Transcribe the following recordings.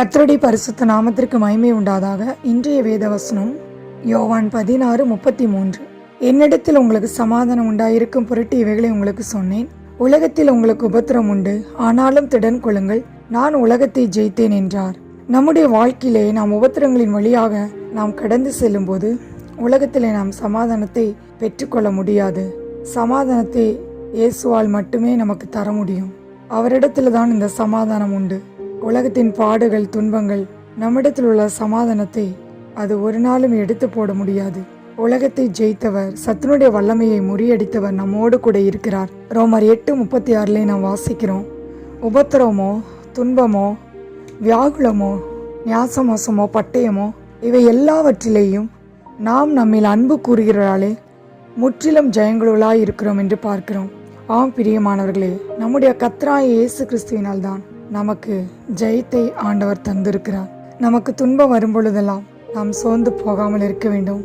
கர்த்தருடைய பரிசுத்த நாமத்திற்கு மகிமை உண்டாதாக. இன்றைய வேதவசனம் யோவான் பதினாறு முப்பத்தி மூன்று என்னிடத்தில் உங்களுக்கு சமாதானம் உண்டாயிருக்கும் பொருட்டு இவைகளை உங்களுக்கு சொன்னேன். உலகத்தில் உங்களுக்கு உபத்திரம் உண்டு. ஆனாலும் திடன் கொள்ளுங்கள். நான் உலகத்தை ஜெயித்தேன் என்றார். நம்முடைய வாழ்க்கையிலே நாம் உபத்திரங்களின் வழியாக நாம் கடந்து செல்லும்போது உலகத்திலே நாம் சமாதானத்தை பெற்றுக்கொள்ள முடியாது. சமாதானத்தை இயேசுவால் மட்டுமே நமக்கு தர முடியும். அவரிடத்தில் தான் இந்த சமாதானம் உண்டு. உலகத்தின் பாடுகள் துன்பங்கள் நம்மிடத்தில் உள்ள சமாதானத்தை அது ஒரு நாளும் எடுத்து போட முடியாது. உலகத்தை ஜெயித்தவர் சத்துனுடைய வல்லமையை முறியடித்தவர் நம்மோடு கூட இருக்கிறார். ரோமர் எட்டு முப்பத்தி ஆறுல நாம் வாசிக்கிறோம். உபத்திரமோ துன்பமோ வியாகுலமோ நியாசமோசமோ பட்டயமோ இவை எல்லாவற்றிலேயும் நாம் நம்மில் அன்பு கூறுகிறாளே முற்றிலும் ஜெயங்களுளாய் இருக்கிறோம் என்று பார்க்கிறோம். ஆம் பிரியமானவர்களே நம்முடைய கத்ராய இயேசு கிறிஸ்துவினால்தான். நமக்கு ஜெயத்தை ஆண்டவர் தந்திருக்கிறார். நமக்கு துன்பம் வரும்பொழுதெல்லாம் நாம் சோர்ந்து போகாமல் இருக்க வேண்டும்.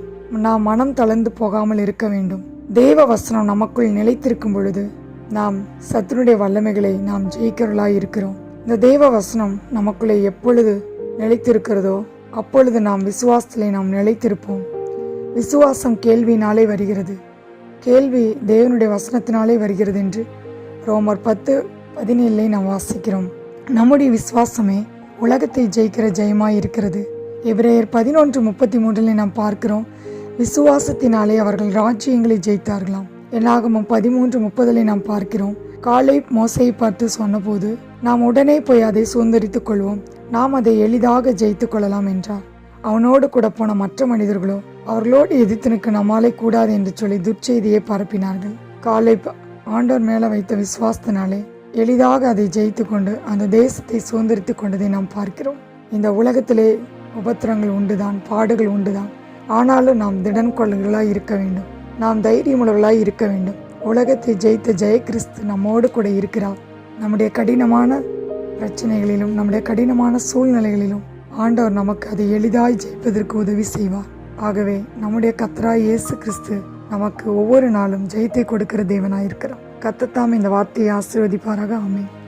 நாம் மனம் தளர்ந்து போகாமல் இருக்க வேண்டும். தேவ வசனம் நமக்குள் நிலைத்திருக்கும் பொழுது நாம் சத்துனுடைய வல்லமைகளை நாம் ஜெயிக்கிறவர்களாய் இருக்கிறோம். இந்த தேவ வசனம் நமக்குள்ளே எப்பொழுது நிலைத்திருக்கிறதோ அப்பொழுது நாம் விசுவாசத்திலே நாம் நிலைத்திருப்போம். விசுவாசம் கேள்வியினாலே வருகிறது. கேள்வி தேவனுடைய வசனத்தினாலே வருகிறது என்று ரோமர் பத்து பதினேழுலே நாம் வாசிக்கிறோம். நம்முடைய விசுவாசமே உலகத்தை ஜெயிக்கிற ஜெயமாக இருக்கிறது எபிரேயர் பதினொன்று முப்பத்தி மூன்றில் நாம் பார்க்கிறோம் விசுவாசத்தினாலே அவர்கள் ராஜ்யங்களை ஜெயித்தார்களாம். என்னாகமும் பதிமூன்று முப்பதில் நாம் பார்க்கிறோம் காலை மோசையை பார்த்து சொன்னபோது நாம் உடனே போய் அதை சுதந்திரித்துக் கொள்வோம் நாம் அதை எளிதாக ஜெயித்துக் கொள்ளலாம் என்றார். அவனோடு கூட போன மற்ற மனிதர்களோ அவர்களோடு எதிர்த்து நிற்க நம்மாலே கூடாது என்று சொல்லி துர்ச்செய்தியை பரப்பினார்கள். காலை ஆண்டோர் மேல வைத்த விசுவாசத்தினாலே எளிதாக அதை ஜெயித்து கொண்டு அந்த தேசத்தை சுதந்திரித்து கொண்டதை நாம் பார்க்கிறோம். இந்த உலகத்திலே உபத்திரங்கள் உண்டுதான் பாடுகள் உண்டுதான். ஆனாலும் நாம் திடன் கொள்ளர்களாய் இருக்க வேண்டும். நாம் தைரியமுள்ளவர்களாய் இருக்க வேண்டும். உலகத்தை ஜெயித்த ஜெய கிறிஸ்து நம்மோடு கூட இருக்கிறார். நம்முடைய கடினமான பிரச்சனைகளிலும் நம்முடைய கடினமான சூழ்நிலைகளிலும் ஆண்டவர் நமக்கு அதை எளிதாய் ஜெயிப்பதற்கு உதவி செய்வார். ஆகவே நம்முடைய கத்ரா இயேசு கிறிஸ்து நமக்கு ஒவ்வொரு நாளும் ஜெயத்தை கொடுக்கிற தேவனாயிருக்கிறார். கத்தத்தாம் இந்த வார்த்தையை ஆசீர்வதிப்பாராக. ஆமென்.